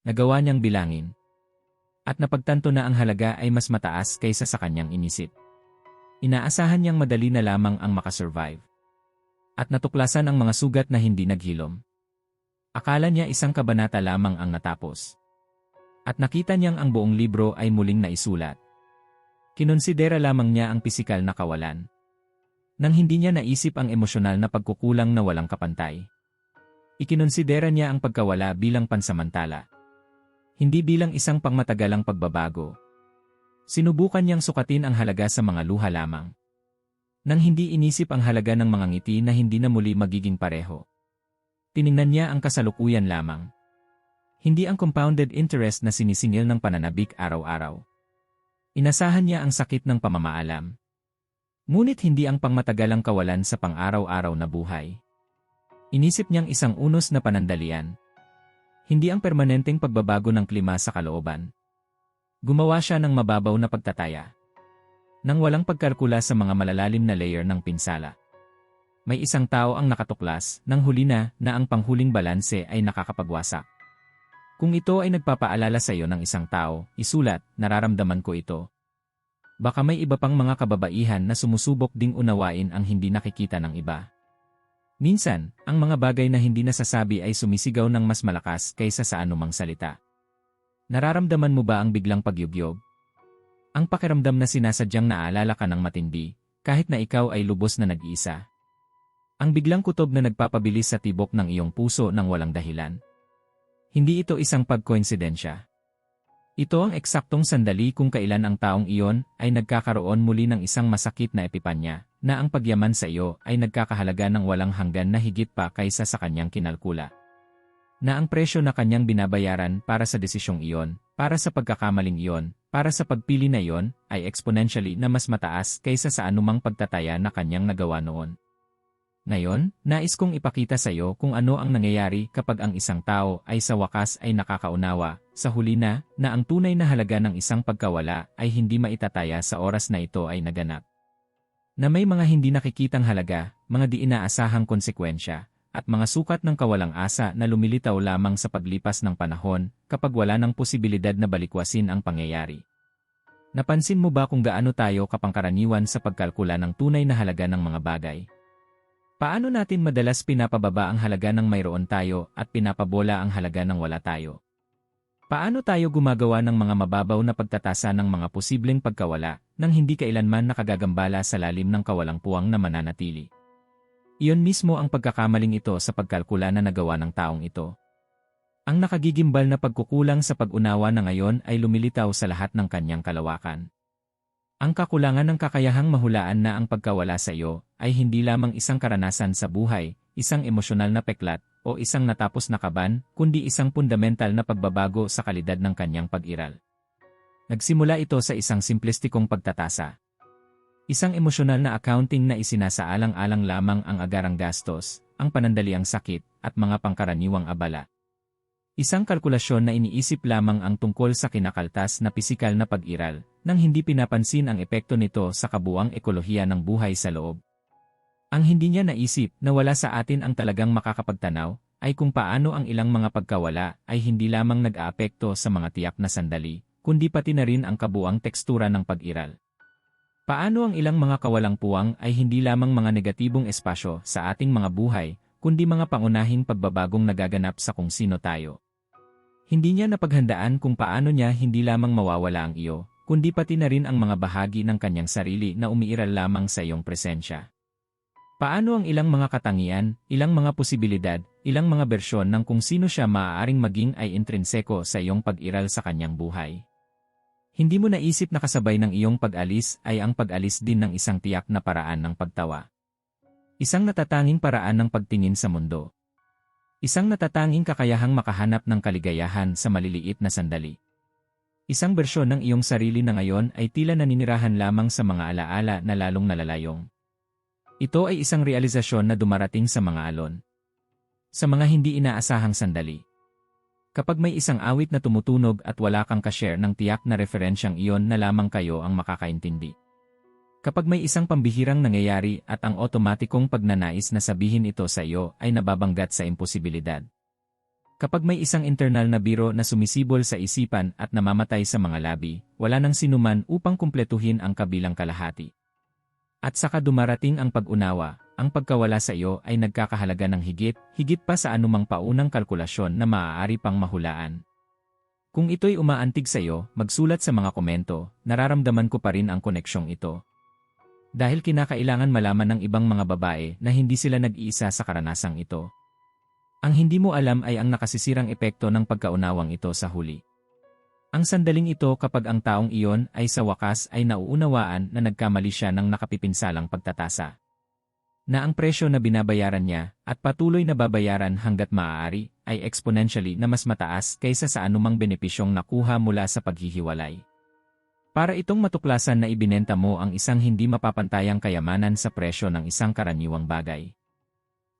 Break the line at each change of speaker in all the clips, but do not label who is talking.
Nagawa niyang bilangin. At napagtanto na ang halaga ay mas mataas kaysa sa kanyang inisip. Inaasahan niyang madali na lamang ang makasurvive. At natuklasan ang mga sugat na hindi naghilom. Akala niya isang kabanata lamang ang natapos. At nakita niyang ang buong libro ay muling naisulat. Kinonsidera lamang niya ang pisikal na kawalan. Nang hindi niya naisip ang emosyonal na pagkukulang na walang kapantay. Ikinonsidera niya ang pagkawala bilang pansamantala. Hindi bilang isang pangmatagalang pagbabago. Sinubukan niyang sukatin ang halaga sa mga luha lamang. Nang hindi inisip ang halaga ng mga ngiti na hindi na muli magiging pareho. Tiningnan niya ang kasalukuyan lamang. Hindi ang compounded interest na sinisingil ng pananabik araw-araw. Inasahan niya ang sakit ng pamamaalam. Ngunit hindi ang pangmatagalang kawalan sa pang-araw-araw na buhay. Inisip niyang isang unos na panandalian. Hindi ang permanenteng pagbabago ng klima sa kalooban. Gumawa siya ng mababaw na pagtataya. Nang walang pagkalkula sa mga malalalim na layer ng pinsala. May isang tao ang nakatuklas, nang huli na, na ang panghuling balanse ay nakakapagwasak. Kung ito ay nagpapaalala sa iyo ng isang tao, isulat, nararamdaman ko ito. Baka may iba pang mga kababaihan na sumusubok ding unawain ang hindi nakikita ng iba. Minsan, ang mga bagay na hindi nasasabi ay sumisigaw ng mas malakas kaysa sa anumang salita. Nararamdaman mo ba ang biglang pagyugyog? Ang pakiramdam na sinasadyang naalala ka ng matindi, kahit na ikaw ay lubos na nag-iisa. Ang biglang kutob na nagpapabilis sa tibok ng iyong puso ng walang dahilan. Hindi ito isang pagkoinsidensya. Ito ang eksaktong sandali kung kailan ang taong iyon ay nagkakaroon muli ng isang masakit na epipanya, na ang pagyaman sa iyo ay nagkakahalaga ng walang hanggan na higit pa kaysa sa kanyang kinalkula. Na ang presyo na kanyang binabayaran para sa desisyong iyon, para sa pagkakamaling iyon, para sa pagpili na iyon, ay exponentially na mas mataas kaysa sa anumang pagtataya na kanyang nagawa noon. Ngayon, nais kong ipakita sa iyo kung ano ang nangyayari kapag ang isang tao ay sa wakas ay nakakaunawa, sa huli na, na ang tunay na halaga ng isang pagkawala ay hindi maitataya sa oras na ito ay naganap. Na may mga hindi nakikitang halaga, mga di inaasahang konsekwensya, at mga sukat ng kawalang asa na lumilitaw lamang sa paglipas ng panahon kapag wala ng posibilidad na balikwasin ang pangyayari. Napansin mo ba kung gaano tayo kapangkaraniwan sa pagkalkula ng tunay na halaga ng mga bagay? Paano natin madalas pinapababa ang halaga ng mayroon tayo at pinapabola ang halaga ng wala tayo? Paano tayo gumagawa ng mga mababaw na pagtatasa ng mga posibleng pagkawala nang hindi kailanman nakagagambala sa lalim ng kawalang puwang na mananatili? Iyon mismo ang pagkakamaling ito sa pagkalkula na nagawa ng taong ito. Ang nakagigimbal na pagkukulang sa pag-unawa na ngayon ay lumilitaw sa lahat ng kanyang kalawakan. Ang kakulangan ng kakayahang mahulaan na ang pagkawala sa iyo ay hindi lamang isang karanasan sa buhay, isang emosyonal na peklat, o isang natapos na kaban, kundi isang fundamental na pagbabago sa kalidad ng kanyang pag-iral. Nagsimula ito sa isang simplistikong pagtatasa. Isang emosyonal na accounting na isinasaalang-alang lamang ang agarang gastos, ang panandaliang sakit, at mga pangkaraniwang abala. Isang kalkulasyon na iniisip lamang ang tungkol sa kinakaltas na pisikal na pag-iral, nang hindi pinapansin ang epekto nito sa kabuang ekolohiya ng buhay sa loob. Ang hindi niya naisip na wala sa atin ang talagang makakapagtanaw, ay kung paano ang ilang mga pagkawala ay hindi lamang nag-aapekto sa mga tiyak na sandali, kundi pati na rin ang kabuang tekstura ng pag-iral. Paano ang ilang mga kawalang puwang ay hindi lamang mga negatibong espasyo sa ating mga buhay, kundi mga pangunahing pagbabagong nagaganap sa kung sino tayo. Hindi niya napaghandaan kung paano niya hindi lamang mawawala ang iyo, kundi pati na rin ang mga bahagi ng kanyang sarili na umiiral lamang sa iyong presensya. Paano ang ilang mga katangian, ilang mga posibilidad, ilang mga bersyon ng kung sino siya maaaring maging ay intrinseko sa iyong pag-iral sa kanyang buhay. Hindi mo naisip na kasabay ng iyong pag-alis ay ang pag-alis din ng isang tiyak na paraan ng pagtawa. Isang natatanging paraan ng pagtingin sa mundo. Isang natatanging kakayahang makahanap ng kaligayahan sa maliliit na sandali. Isang bersyon ng iyong sarili na ngayon ay tila naninirahan lamang sa mga alaala na lalong nalalayong. Ito ay isang realisasyon na dumarating sa mga alon. Sa mga hindi inaasahang sandali. Kapag may isang awit na tumutunog at wala kang kashare ng tiyak na referensyang iyon na lamang kayo ang makakaintindi. Kapag may isang pambihirang nangyayari at ang otomatikong pagnanais na sabihin ito sa iyo ay nababanggat sa imposibilidad. Kapag may isang internal na biro na sumisibol sa isipan at namamatay sa mga labi, wala nang sinuman upang kumpletuhin ang kabilang kalahati. At saka dumarating ang pag-unawa, ang pagkawala sa iyo ay nagkakahalaga ng higit, higit pa sa anumang paunang kalkulasyon na maaari pang mahulaan. Kung ito'y umaantig sa iyo, magsulat sa mga komento, nararamdaman ko pa rin ang koneksyong ito. Dahil kinakailangan malaman ng ibang mga babae na hindi sila nag-iisa sa karanasang ito. Ang hindi mo alam ay ang nakasisirang epekto ng pagkaunawang ito sa huli. Ang sandaling ito kapag ang taong iyon ay sa wakas ay nauunawaan na nagkamali siya ng nakapipinsalang pagtatasa. Na ang presyo na binabayaran niya at patuloy na babayaran hanggat maaari ay exponentially na mas mataas kaysa sa anumang benepisyong nakuha mula sa paghihiwalay. Para itong matuklasan na ibinenta mo ang isang hindi mapapantayang kayamanan sa presyo ng isang karaniwang bagay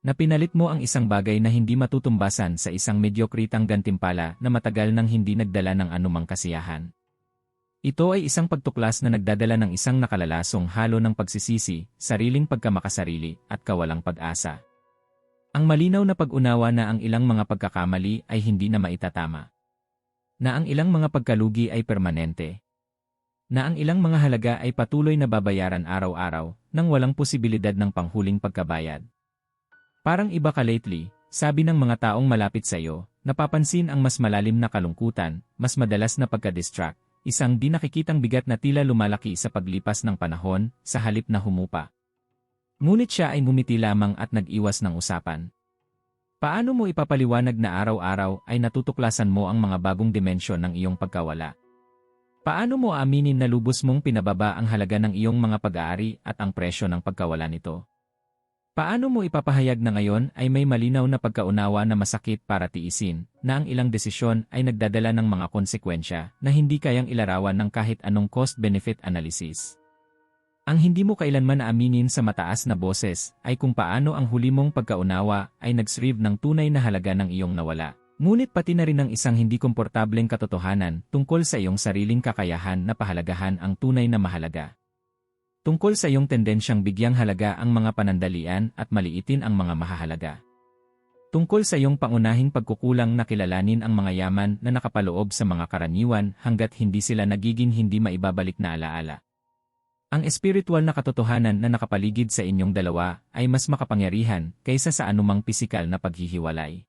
na pinalit mo ang isang bagay na hindi matutumbasan sa isang medyokritang gantimpala na matagal nang hindi nagdala ng anumang kasiyahan. Ito ay isang pagtuklas na nagdadala ng isang nakalalasong halo ng pagsisisi, sariling pagkamakasarili, at kawalang pag-asa. Ang malinaw na pag-unawa na ang ilang mga pagkakamali ay hindi na maitatama. Na ang ilang mga pagkalugi ay permanente. Na ang ilang mga halaga ay patuloy na babayaran araw-araw nang walang posibilidad ng panghuling pagkabayad. Parang iba ka lately, sabi ng mga taong malapit sa iyo, napapansin ang mas malalim na kalungkutan, mas madalas na pagka-distract, isang di nakikitang bigat na tila lumalaki sa paglipas ng panahon, sa halip na humupa. Ngunit siya ay ngumiti lamang at nag-iwas ng usapan. Paano mo ipapaliwanag na araw-araw ay natutuklasan mo ang mga bagong dimensyon ng iyong pagkawala? Paano mo aminin na lubos mong pinababa ang halaga ng iyong mga pag-aari at ang presyo ng pagkawala nito? Paano mo ipapahayag na ngayon ay may malinaw na pagkaunawa na masakit para tiisin, na ang ilang desisyon ay nagdadala ng mga konsekwensya na hindi kayang ilarawan ng kahit anong cost-benefit analysis? Ang hindi mo kailanman naaminin sa mataas na boses ay kung paano ang huli mong pagkaunawa ay nagsrive ng tunay na halaga ng iyong nawala. Ngunit pati na rin ng isang hindi komportableng katotohanan tungkol sa iyong sariling kakayahan na pahalagahan ang tunay na mahalaga. Tungkol sa iyong tendensyang bigyang halaga ang mga panandalian at maliitin ang mga mahahalaga. Tungkol sa iyong pangunahing pagkukulang na kilalanin ang mga yaman na nakapaloob sa mga karaniwan hanggat hindi sila nagiging hindi maibabalik na alaala. Ang espiritual na katotohanan na nakapaligid sa inyong dalawa ay mas makapangyarihan kaysa sa anumang pisikal na paghihiwalay.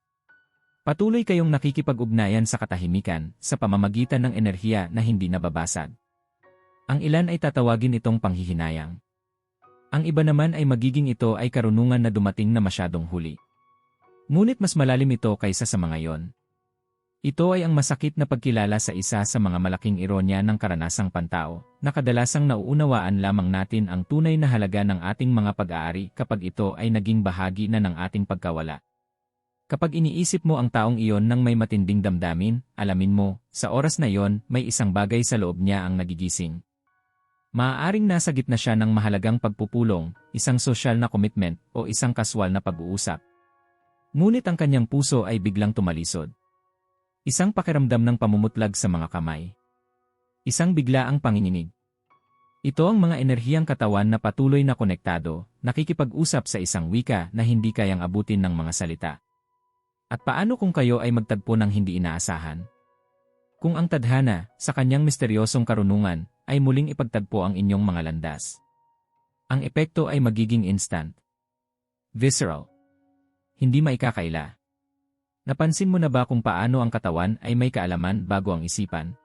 Patuloy kayong nakikipag-ugnayan sa katahimikan sa pamamagitan ng enerhiya na hindi nababasag. Ang ilan ay tatawagin itong panghihinayang. Ang iba naman ay magiging ito ay karunungan na dumating na masyadong huli. Ngunit mas malalim ito kaysa sa mga yon. Ito ay ang masakit na pagkilala sa isa sa mga malaking ironya ng karanasang pantao, na kadalasang nauunawaan lamang natin ang tunay na halaga ng ating mga pag-aari kapag ito ay naging bahagi na ng ating pagkawala. Kapag iniisip mo ang taong iyon nang may matinding damdamin, alamin mo, sa oras na iyon, may isang bagay sa loob niya ang nagigising. Maaaring nasa gitna siya ng mahalagang pagpupulong, isang sosyal na commitment, o isang kaswal na pag-uusap. Ngunit ang kanyang puso ay biglang tumalisod. Isang pakiramdam ng pamumutlag sa mga kamay. Isang bigla ang panginginig. Ito ang mga enerhiyang katawan na patuloy na konektado, nakikipag-usap sa isang wika na hindi kayang abutin ng mga salita. At paano kung kayo ay magtagpo ng hindi inaasahan? Kung ang tadhana, sa kanyang misteryosong karunungan, ay muling ipagtagpo ang inyong mga landas. Ang epekto ay magiging instant. Visceral. Hindi maikakaila. Napansin mo na ba kung paano ang katawan ay may kaalaman bago ang isipan?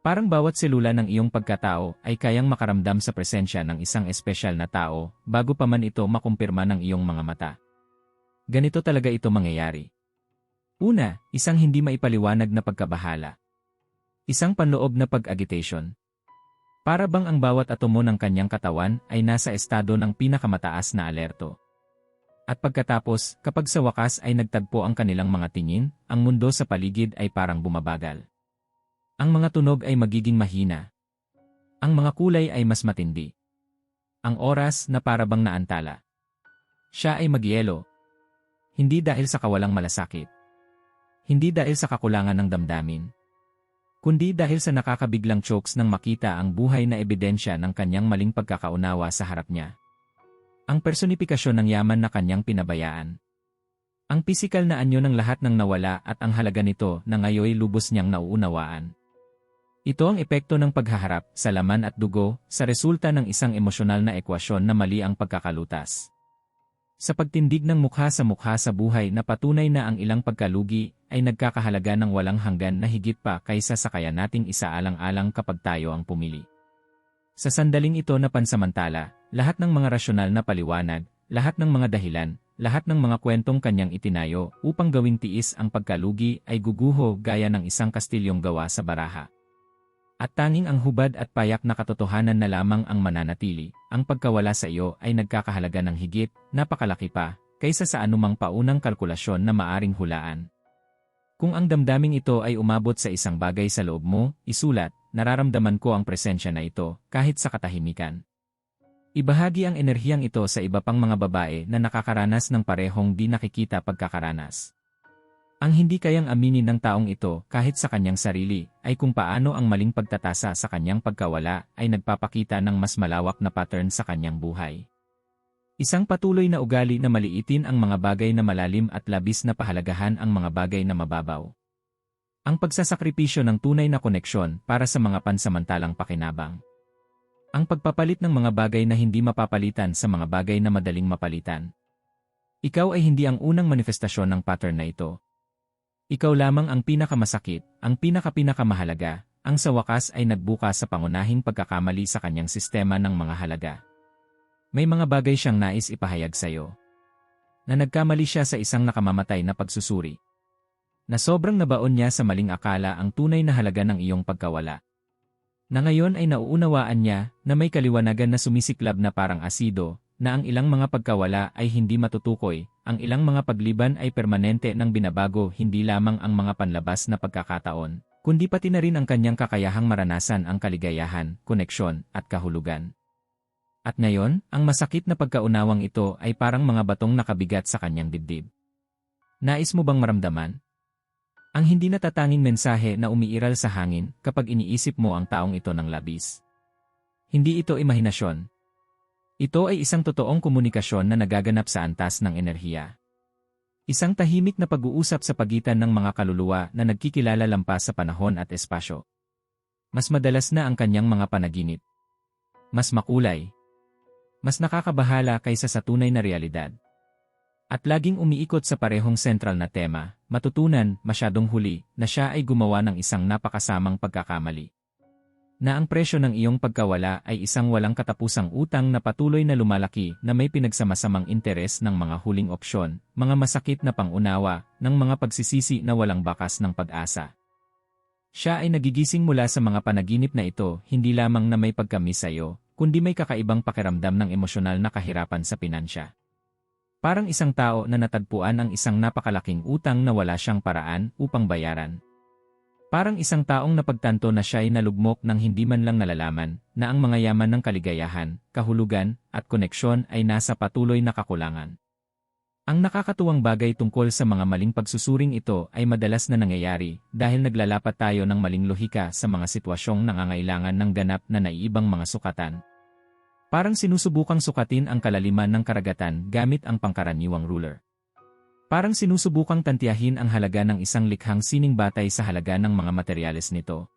Parang bawat selula ng iyong pagkatao ay kayang makaramdam sa presensya ng isang espesyal na tao bago pa man ito makumpirma ng iyong mga mata. Ganito talaga ito mangyayari. Una, isang hindi maipaliwanag na pagkabahala. Isang panloob na pag-agitation. Para bang ang bawat atomo ng kanyang katawan ay nasa estado ng pinakamataas na alerto. At pagkatapos, kapag sa wakas ay nagtagpo ang kanilang mga tingin, ang mundo sa paligid ay parang bumabagal. Ang mga tunog ay magiging mahina. Ang mga kulay ay mas matindi. Ang oras na parabang naantala. Siya ay magyelo. Hindi dahil sa kawalang malasakit. Hindi dahil sa kakulangan ng damdamin kundi dahil sa nakakabiglang chokes nang makita ang buhay na ebidensya ng kanyang maling pagkakaunawa sa harap niya. Ang personifikasyon ng yaman na kanyang pinabayaan. Ang pisikal na anyo ng lahat ng nawala at ang halaga nito na ngayoy lubos niyang nauunawaan. Ito ang epekto ng paghaharap sa laman at dugo sa resulta ng isang emosyonal na ekwasyon na mali ang pagkakalutas. Sa pagtindig ng mukha sa mukha sa buhay na patunay na ang ilang pagkalugi ay nagkakahalaga ng walang hanggan na higit pa kaysa sa kaya nating isaalang-alang kapag tayo ang pumili. Sa sandaling ito na pansamantala, lahat ng mga rasyonal na paliwanag, lahat ng mga dahilan, lahat ng mga kwentong kanyang itinayo upang gawing tiis ang pagkalugi ay guguho gaya ng isang kastilyong gawa sa baraha. At tanging ang hubad at payak na katotohanan na lamang ang mananatili, ang pagkawala sa iyo ay nagkakahalaga ng higit, napakalaki pa, kaysa sa anumang paunang kalkulasyon na maaring hulaan. Kung ang damdaming ito ay umabot sa isang bagay sa loob mo, isulat, nararamdaman ko ang presensya na ito, kahit sa katahimikan. Ibahagi ang enerhiyang ito sa iba pang mga babae na nakakaranas ng parehong di nakikita pagkakaranas. Ang hindi kayang aminin ng taong ito kahit sa kanyang sarili ay kung paano ang maling pagtatasa sa kanyang pagkawala ay nagpapakita ng mas malawak na pattern sa kanyang buhay. Isang patuloy na ugali na maliitin ang mga bagay na malalim at labis na pahalagahan ang mga bagay na mababaw. Ang pagsasakripisyo ng tunay na koneksyon para sa mga pansamantalang pakinabang. Ang pagpapalit ng mga bagay na hindi mapapalitan sa mga bagay na madaling mapalitan. Ikaw ay hindi ang unang manifestasyon ng pattern na ito. Ikaw lamang ang pinakamasakit, ang pinaka-pinakamahalaga, ang sa wakas ay nagbuka sa pangunahing pagkakamali sa kanyang sistema ng mga halaga. May mga bagay siyang nais ipahayag sa iyo. Na nagkamali siya sa isang nakamamatay na pagsusuri. Na sobrang nabaon niya sa maling akala ang tunay na halaga ng iyong pagkawala na ngayon ay nauunawaan niya na may kaliwanagan na sumisiklab na parang asido, na ang ilang mga pagkawala ay hindi matutukoy, ang ilang mga pagliban ay permanente nang binabago hindi lamang ang mga panlabas na pagkakataon, kundi pati na rin ang kanyang kakayahang maranasan ang kaligayahan, koneksyon, at kahulugan. At ngayon, ang masakit na pagkaunawang ito ay parang mga batong nakabigat sa kanyang dibdib. Nais mo bang maramdaman? Ang hindi natatanging mensahe na umiiral sa hangin kapag iniisip mo ang taong ito ng labis. Hindi ito imahinasyon. Ito ay isang totoong komunikasyon na nagaganap sa antas ng enerhiya. Isang tahimik na pag-uusap sa pagitan ng mga kaluluwa na nagkikilala lampas sa panahon at espasyo. Mas madalas na ang kanyang mga panaginip. Mas makulay. Mas nakakabahala kaysa sa tunay na realidad. At laging umiikot sa parehong sentral na tema, matutunan, masyadong huli, na siya ay gumawa ng isang napakasamang pagkakamali. Na ang presyo ng iyong pagkawala ay isang walang katapusang utang na patuloy na lumalaki na may pinagsamasamang interes ng mga huling opsyon, mga masakit na pangunawa, ng mga pagsisisi na walang bakas ng pag-asa. Siya ay nagigising mula sa mga panaginip na ito, hindi lamang na may pagkamis sa iyo, kundi may kakaibang pakiramdam ng emosyonal na kahirapan sa pinansya. Parang isang tao na natagpuan ang isang napakalaking utang na wala siyang paraan upang bayaran. Parang isang taong napagtanto na siya ay nalugmok ng hindi man lang nalalaman na ang mga yaman ng kaligayahan, kahulugan, at koneksyon ay nasa patuloy na kakulangan. Ang nakakatuwang bagay tungkol sa mga maling pagsusuring ito ay madalas na nangyayari dahil naglalapat tayo ng maling lohika sa mga sitwasyong nangangailangan ng ganap na naiibang mga sukatan Parang sinusubukang sukatin ang kalaliman ng karagatan gamit ang pangkaraniwang ruler. Parang sinusubukang tantiyahin ang halaga ng isang likhang sining batay sa halaga ng mga materyales nito.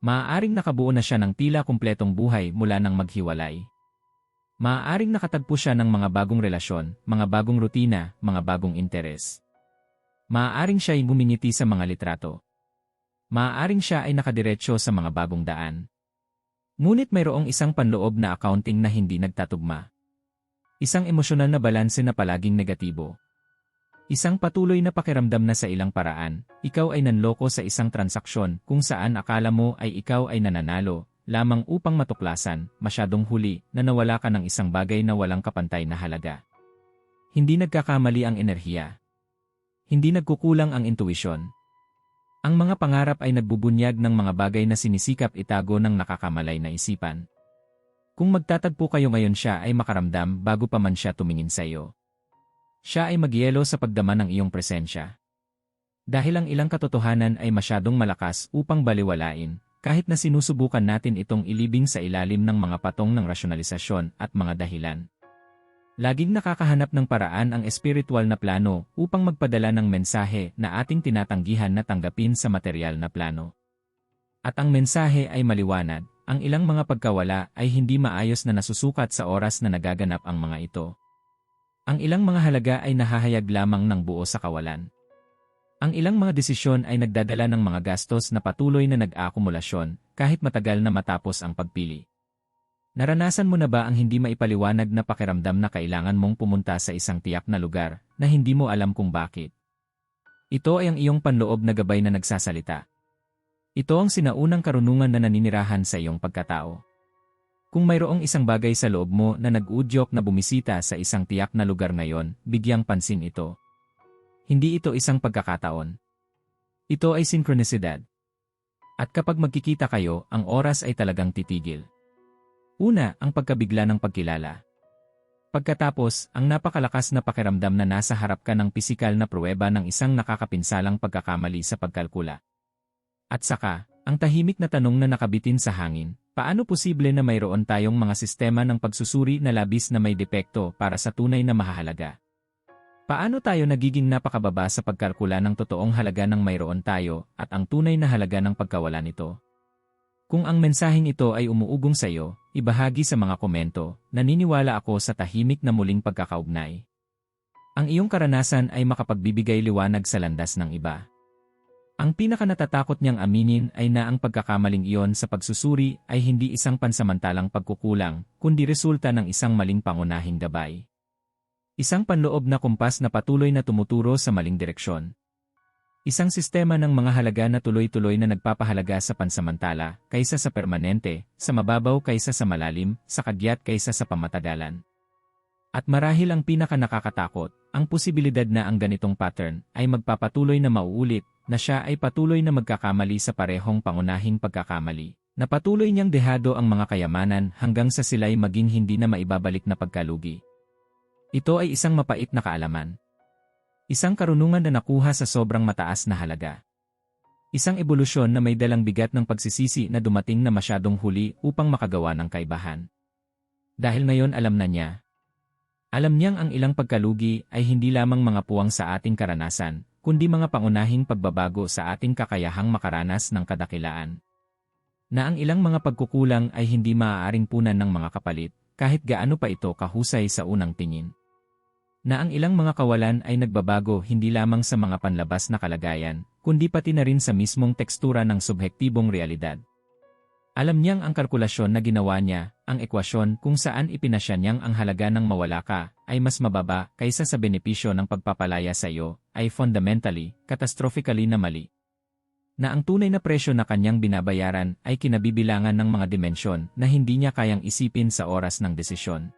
Maaaring nakabuo na siya ng tila kumpletong buhay mula nang maghiwalay. Maaaring nakatagpo siya ng mga bagong relasyon, mga bagong rutina, mga bagong interes. Maaaring siya ay gumingiti sa mga litrato. Maaaring siya ay nakadiretso sa mga bagong daan. Ngunit mayroong isang panloob na accounting na hindi nagtatugma. Isang emosyonal na balanse na palaging negatibo. Isang patuloy na pakiramdam na sa ilang paraan, ikaw ay nanloko sa isang transaksyon kung saan akala mo ay ikaw ay nananalo, lamang upang matuklasan, masyadong huli, na nawala ka ng isang bagay na walang kapantay na halaga. Hindi nagkakamali ang enerhiya. Hindi nagkukulang ang intuisyon. Ang mga pangarap ay nagbubunyag ng mga bagay na sinisikap itago ng nakakamalay na isipan. Kung magtatagpo kayo ngayon siya ay makaramdam bago pa man siya tumingin sa iyo. Siya ay magyelo sa pagdama ng iyong presensya. Dahil ang ilang katotohanan ay masyadong malakas upang baliwalain, kahit na sinusubukan natin itong ilibing sa ilalim ng mga patong ng rasyonalisasyon at mga dahilan. Laging nakakahanap ng paraan ang espiritual na plano upang magpadala ng mensahe na ating tinatanggihan na tanggapin sa material na plano. At ang mensahe ay maliwanag, ang ilang mga pagkawala ay hindi maayos na nasusukat sa oras na nagaganap ang mga ito. Ang ilang mga halaga ay nahahayag lamang ng buo sa kawalan. Ang ilang mga desisyon ay nagdadala ng mga gastos na patuloy na nag-aakumulasyon kahit matagal na matapos ang pagpili. Naranasan mo na ba ang hindi maipaliwanag na pakiramdam na kailangan mong pumunta sa isang tiyak na lugar na hindi mo alam kung bakit? Ito ay ang iyong panloob na gabay na nagsasalita. Ito ang sinaunang karunungan na naninirahan sa iyong pagkatao. Kung mayroong isang bagay sa loob mo na nag-udyok na bumisita sa isang tiyak na lugar ngayon, bigyang pansin ito. Hindi ito isang pagkakataon. Ito ay sinkronesidad. At kapag magkikita kayo, ang oras ay talagang titigil. Una, ang pagkabigla ng pagkilala. Pagkatapos, ang napakalakas na pakiramdam na nasa harap ka ng pisikal na pruweba ng isang nakakapinsalang pagkakamali sa pagkalkula. At saka, ang tahimik na tanong na nakabitin sa hangin, paano posible na mayroon tayong mga sistema ng pagsusuri na labis na may depekto para sa tunay na mahahalaga? Paano tayo nagiging napakababa sa pagkalkula ng totoong halaga ng mayroon tayo at ang tunay na halaga ng pagkawala nito? Kung ang mensaheng ito ay umuugong sa iyo, ibahagi sa mga komento, naniniwala ako sa tahimik na muling pagkakaugnay. Ang iyong karanasan ay makapagbibigay liwanag sa landas ng iba. Ang pinakanatatakot niyang aminin ay na ang pagkakamaling iyon sa pagsusuri ay hindi isang pansamantalang pagkukulang, kundi resulta ng isang maling pangunahing gabay. Isang panloob na kumpas na patuloy na tumuturo sa maling direksyon. Isang sistema ng mga halaga na tuloy-tuloy na nagpapahalaga sa pansamantala kaysa sa permanente, sa mababaw kaysa sa malalim, sa kagyat kaysa sa pamatagalan. At marahil ang pinaka nakakatakot, ang posibilidad na ang ganitong pattern ay magpapatuloy na mauulit, na siya ay patuloy na magkakamali sa parehong pangunahing pagkakamali, na patuloy niyang dehado ang mga kayamanan hanggang sa sila'y maging hindi na maibabalik na pagkalugi. Ito ay isang mapait na kaalaman. Isang karunungan na nakuha sa sobrang mataas na halaga. Isang ebolusyon na may dalang bigat ng pagsisisi na dumating na masyadong huli upang makagawa ng kaibahan. Dahil ngayon alam na niya. Alam niyang ang ilang pagkalugi ay hindi lamang mga puwang sa ating karanasan, kundi mga pangunahing pagbabago sa ating kakayahang makaranas ng kadakilaan. Na ang ilang mga pagkukulang ay hindi maaaring punan ng mga kapalit, kahit gaano pa ito kahusay sa unang tingin na ang ilang mga kawalan ay nagbabago hindi lamang sa mga panlabas na kalagayan, kundi pati na rin sa mismong tekstura ng subhektibong realidad. Alam niyang ang kalkulasyon na ginawa niya, ang ekwasyon kung saan ipinasya niyang ang halaga ng mawala ka, ay mas mababa kaysa sa benepisyo ng pagpapalaya sa iyo, ay fundamentally, catastrophically na mali. Na ang tunay na presyo na kanyang binabayaran ay kinabibilangan ng mga dimensyon na hindi niya kayang isipin sa oras ng desisyon.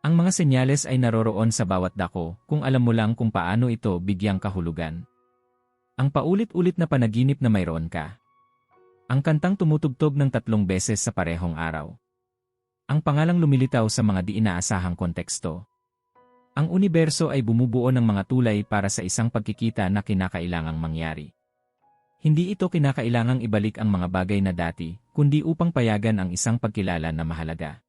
Ang mga senyales ay naroroon sa bawat dako kung alam mo lang kung paano ito bigyang kahulugan. Ang paulit-ulit na panaginip na mayroon ka. Ang kantang tumutugtog ng tatlong beses sa parehong araw. Ang pangalang lumilitaw sa mga di inaasahang konteksto. Ang universo ay bumubuo ng mga tulay para sa isang pagkikita na kinakailangang mangyari. Hindi ito kinakailangang ibalik ang mga bagay na dati, kundi upang payagan ang isang pagkilala na mahalaga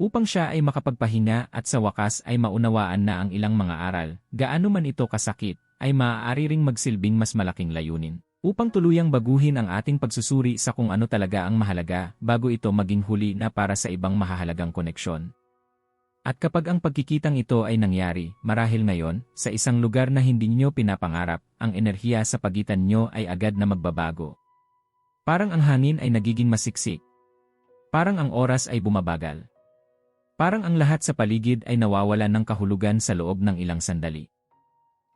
upang siya ay makapagpahinga at sa wakas ay maunawaan na ang ilang mga aral, gaano man ito kasakit, ay maaari ring magsilbing mas malaking layunin. Upang tuluyang baguhin ang ating pagsusuri sa kung ano talaga ang mahalaga bago ito maging huli na para sa ibang mahahalagang koneksyon. At kapag ang pagkikitang ito ay nangyari, marahil ngayon, sa isang lugar na hindi nyo pinapangarap, ang enerhiya sa pagitan nyo ay agad na magbabago. Parang ang hangin ay nagiging masiksik. Parang ang oras ay bumabagal. Parang ang lahat sa paligid ay nawawalan ng kahulugan sa loob ng ilang sandali.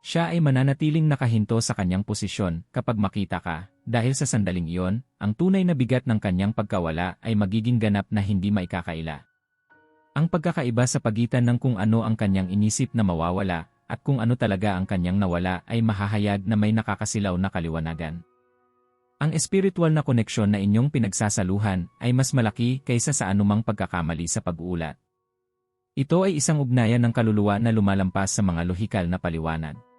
Siya ay mananatiling nakahinto sa kanyang posisyon kapag makita ka, dahil sa sandaling iyon, ang tunay na bigat ng kanyang pagkawala ay magiging ganap na hindi maikakaila. Ang pagkakaiba sa pagitan ng kung ano ang kanyang inisip na mawawala at kung ano talaga ang kanyang nawala ay mahahayag na may nakakasilaw na kaliwanagan. Ang espiritual na koneksyon na inyong pinagsasaluhan ay mas malaki kaysa sa anumang pagkakamali sa pag-uulat. Ito ay isang ugnayan ng kaluluwa na lumalampas sa mga lohikal na paliwanag.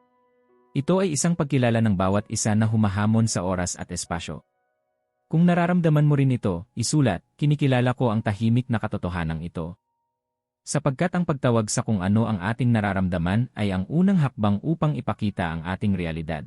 Ito ay isang pagkilala ng bawat isa na humahamon sa oras at espasyo. Kung nararamdaman mo rin ito, isulat, kinikilala ko ang tahimik na katotohanan ito. Sapagkat ang pagtawag sa kung ano ang ating nararamdaman ay ang unang hakbang upang ipakita ang ating realidad.